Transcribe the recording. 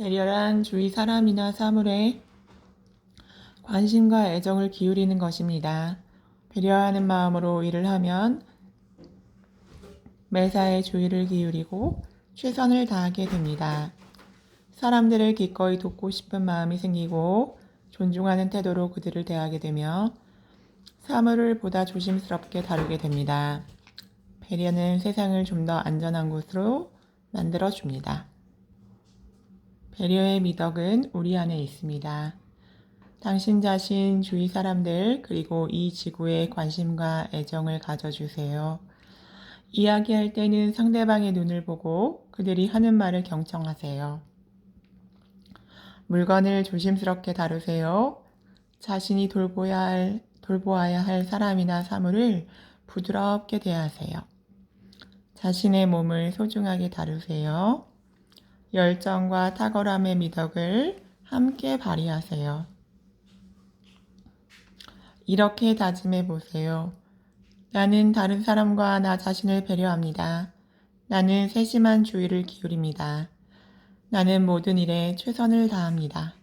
배려란 주위 사람이나 사물에 관심과 애정을 기울이는 것입니다. 배려하는 마음으로 일을 하면 매사에 주의를 기울이고 최선을 다하게 됩니다. 사람들을 기꺼이 돕고 싶은 마음이 생기고 존중하는 태도로 그들을 대하게 되며 사물을 보다 조심스럽게 다루게 됩니다. 배려는 세상을 좀 더 안전한 곳으로 만들어 줍니다. 배려의 미덕은 우리 안에 있습니다. 당신 자신, 주위 사람들, 그리고 이 지구에 관심과 애정을 가져주세요. 이야기할 때는 상대방의 눈을 보고 그들이 하는 말을 경청하세요. 물건을 조심스럽게 다루세요. 자신이 돌보야 할, 돌보아야 할 사람이나 사물을 부드럽게 대하세요. 자신의 몸을 소중하게 다루세요. 열정과 탁월함의 미덕을 함께 발휘하세요. 이렇게 다짐해 보세요. 나는 다른 사람과 나 자신을 배려합니다. 나는 세심한 주의를 기울입니다. 나는 모든 일에 최선을 다합니다.